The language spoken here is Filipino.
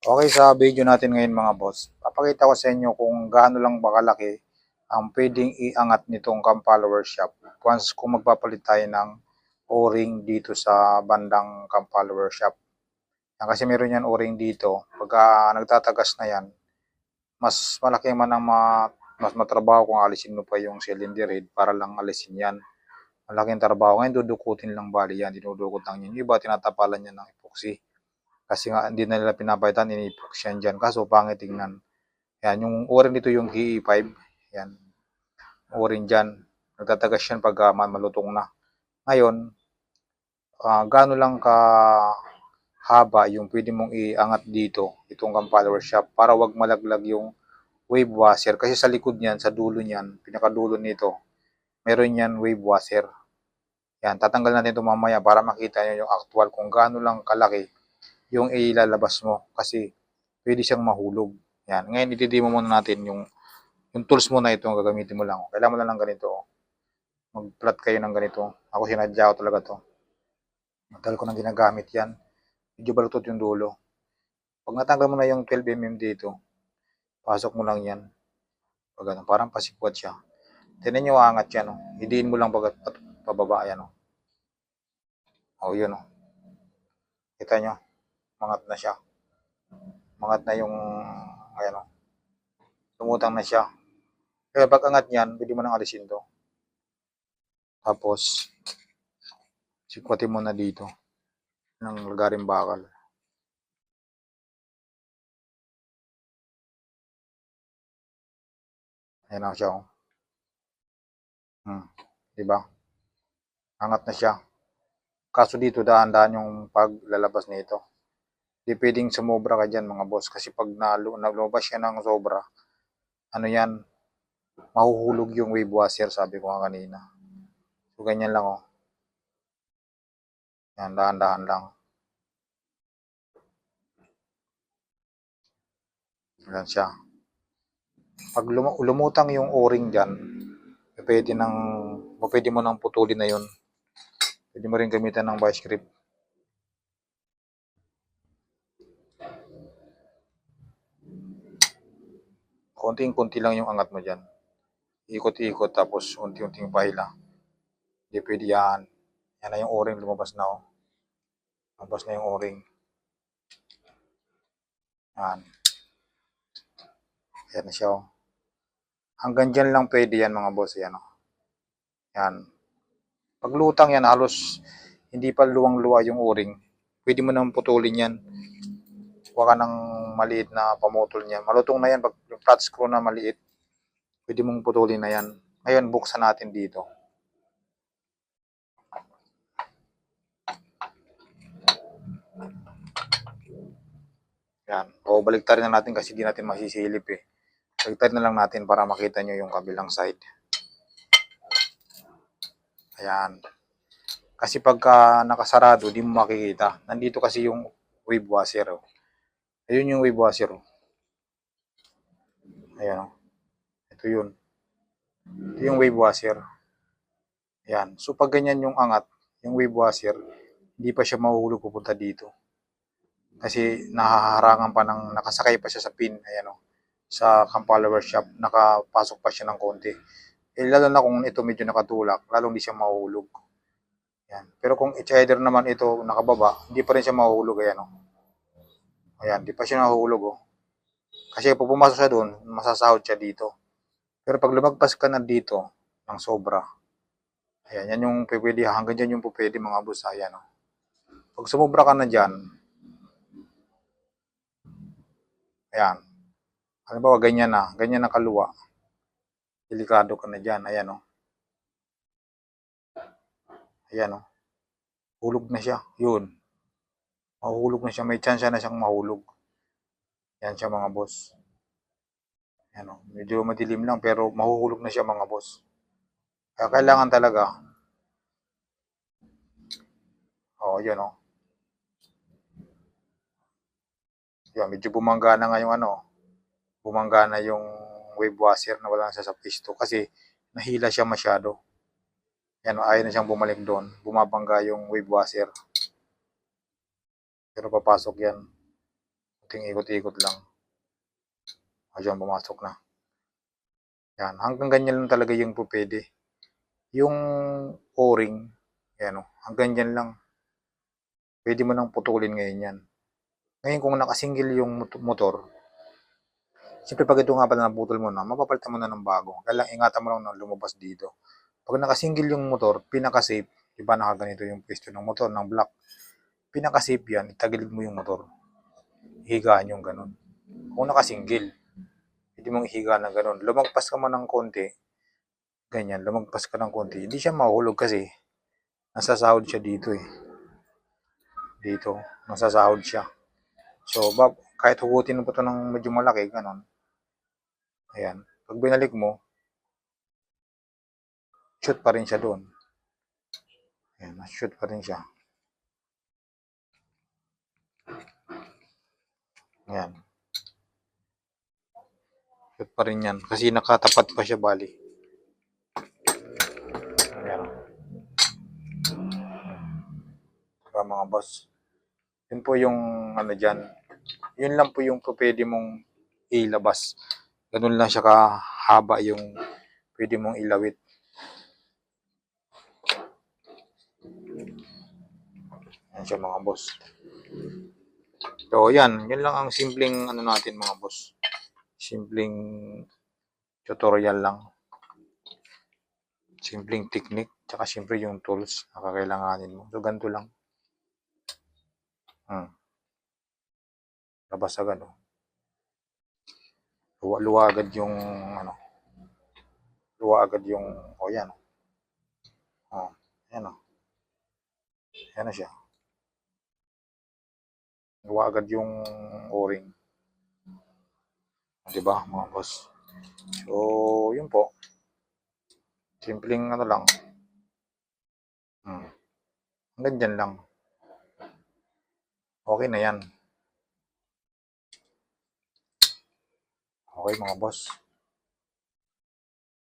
Okay, sa video natin ngayon mga boss, papakita ko sa inyo kung gaano lang ba kalaki ang pwedeng iangat nitong follower shop once kung magpapalit tayo ng o-ring dito sa bandang follower shop. Kasi meron yan o-ring dito. Pagka nagtatagas na yan, mas malaki man ang ma, mas matrabaho kung alisin mo pa yung cylinder head para lang alisin yan. Malaking trabaho. Ngayon, dudukutin lang bali yan. Dinudukot lang yun. Yung iba, tinatapalan yan ng epoxy. Kasi nga, hindi na nila pinapalitan, ini-epoxy yan dyan. Kaso, pangit tingnan. Yan, yung o-ring dito yung GE5. Yan. O-ring dyan. Nagtatagas yan pag uh, malutong na. Ngayon, uh, gaano lang ka haba yung pwede mong iangat dito, itong follower shop, para wag malaglag yung wave washer. Kasi sa likod niyan, sa dulo niyan, pinakadulo nito, meron yan wave washer. Yan, tatanggal natin ito mamaya para makita nyo yung actual kung gaano lang kalaki yung ilalabas mo. Kasi pwede siyang mahulog. Yan. Ngayon, itidemo muna natin yung yung tools mo na ito ang gagamitin mo lang. Kailangan mo na lang ganito. oh. Mag-plot kayo ng ganito. Ako sinadya ko talaga to. Matagal ko nang ginagamit yan. Medyo balutot yung dulo. Pag natanggal mo na yung 12mm dito, pasok mo lang yan. Pag ano, parang pasikwat siya. Tinan nyo angat yan. Oh. Hidiin mo lang pag pat, pababa. Ayan. Oh. oh, yun. Oh. Kita nyo? Mangat na siya. Mangat na yung, ayan oh. Lumutang na siya. Kaya pag angat niyan, pwede mo nang alisin to. Tapos, sikwatin mo na dito ng lagaring bakal. Ayan na siya. Oh. Hmm. Diba? Angat na siya. Kaso dito, daan-daan yung paglalabas nito. Hindi pwedeng sumobra ka dyan mga boss. Kasi pag nalu nalubas siya ng sobra, ano yan, mahuhulog yung wave washer, sabi ko nga kanina. So, ganyan lang oh. Yan, dahan-dahan lang. Yan siya. Pag lum- lumutang yung o-ring dyan, pwede, nang, pwede mo nang putulin na yun. Pwede mo rin gamitan ng vice grip. Konting-konti lang yung angat mo dyan. Ikot-ikot tapos unti-unting pahila. Hindi pwede yan. Yan na yung o-ring lumabas na oh. Lumabas na yung o-ring. Yan. Yan na siya oh. Hanggang dyan lang pwede yan mga boss. Yan oh. Yan. Pag lutang yan, halos hindi pa luwang-luwa yung o-ring. Pwede mo nang putulin yan. Huwag ka ng maliit na pamutol niya. Malutong na yan. Pag yung flat screw na maliit, pwede mong putulin na yan. Ngayon, buksan natin dito. Yan. O, baliktarin na natin kasi di natin masisilip eh. Baliktarin na lang natin para makita nyo yung kabilang side. Ayan. Kasi pagka nakasarado, di mo makikita. Nandito kasi yung wave washer. Oh. Ayun yung wave washer. Oh. Ayan. Oh. Ito yun. Ito yung wave washer. Ayan. So pag ganyan yung angat, yung wave washer, hindi pa siya mahuhulog pupunta dito. Kasi nahaharangan pa ng, nakasakay pa siya sa pin. Ayan o. Sa cam follower shop, nakapasok pa siya ng konti. Eh, lalo na kung ito medyo nakatulak, lalong hindi siya mahuhulog. Ayan. Pero kung each-header naman ito nakababa, hindi pa rin siya mahuhulog. Ayan o. Ayan, hindi pa siya nahuhulog o. Kasi pag pumasok siya doon, masasahod siya dito. Pero pag lumagpas ka na dito, ng sobra, ayan, yan yung pwede, hanggang dyan yung pwede mga boss, ayan o. Pag sumobra ka na dyan, ayan, halimbawa ganyan na, ganyan na kaluwa, delikado ka na dyan, ayan o. Ayan o. Hulog na siya, yun. Mahuhulog na siya, may chance na siyang mahulog. Yan siya mga boss. Yan o. Medyo madilim lang pero mahuhulog na siya mga boss. Kaya kailangan talaga. O, oh, yan o. Yan, medyo bumangga na nga yung ano. Bumangga na yung wave washer na wala na siya sa pisto kasi nahila siya masyado. Yan ayaw na siyang bumalik doon. Bumabangga yung wave washer. Pero papasok yan Ting ikot-ikot lang. Ayun, pumasok na. Yan, hanggang ganyan lang talaga yung po. Yung o-ring, yan o, hanggang dyan lang. Pwede mo nang putulin ngayon yan. Ngayon kung nakasingil yung mot- motor, siyempre pag ito nga pala naputol mo na, mapapalitan mo na ng bago. Kaya lang ingatan mo lang na lumabas dito. Pag nakasingil yung motor, pinaka-safe, di ba nakaganito yung pwesto ng motor, ng block. Pinaka-safe yan, itagilid mo yung motor. Higaan yung ganun. Kung nakasingil, hindi mong ihiga ng ganun. Lumagpas ka man ng konti, ganyan, lumagpas ka ng konti, hindi siya mahulog kasi nasasahod siya dito eh. Dito, nasasahod siya. So, bab, kahit hugutin mo pa ito ng medyo malaki, ganun. Ayan. Pag binalik mo, shoot pa rin siya doon. Ayan, shoot pa rin siya. Ayan. Shoot pa rin yan. Kasi nakatapat pa siya bali. Ayan. Diba mga boss? Yun po yung ano dyan. Yun lang po yung pwede mong ilabas. Ganun lang siya kahaba yung pwede mong ilawit. Yan siya mga boss. So yan, yun lang ang simpleng ano natin mga boss. Simpleng tutorial lang. Simpleng technique. Tsaka siyempre yung tools na kakailanganin mo. So ganito lang. Hmm. Labas agad oh. Luwa, luwa agad yung ano. Luwa agad yung oh yan. Oh, yan oh. Yan na siya. Luwa agad yung o-ring. Di ba mga boss? So, yun po. Simpleng ano lang. Hmm. Hanggang dyan lang. Okay na yan. Okay mga boss.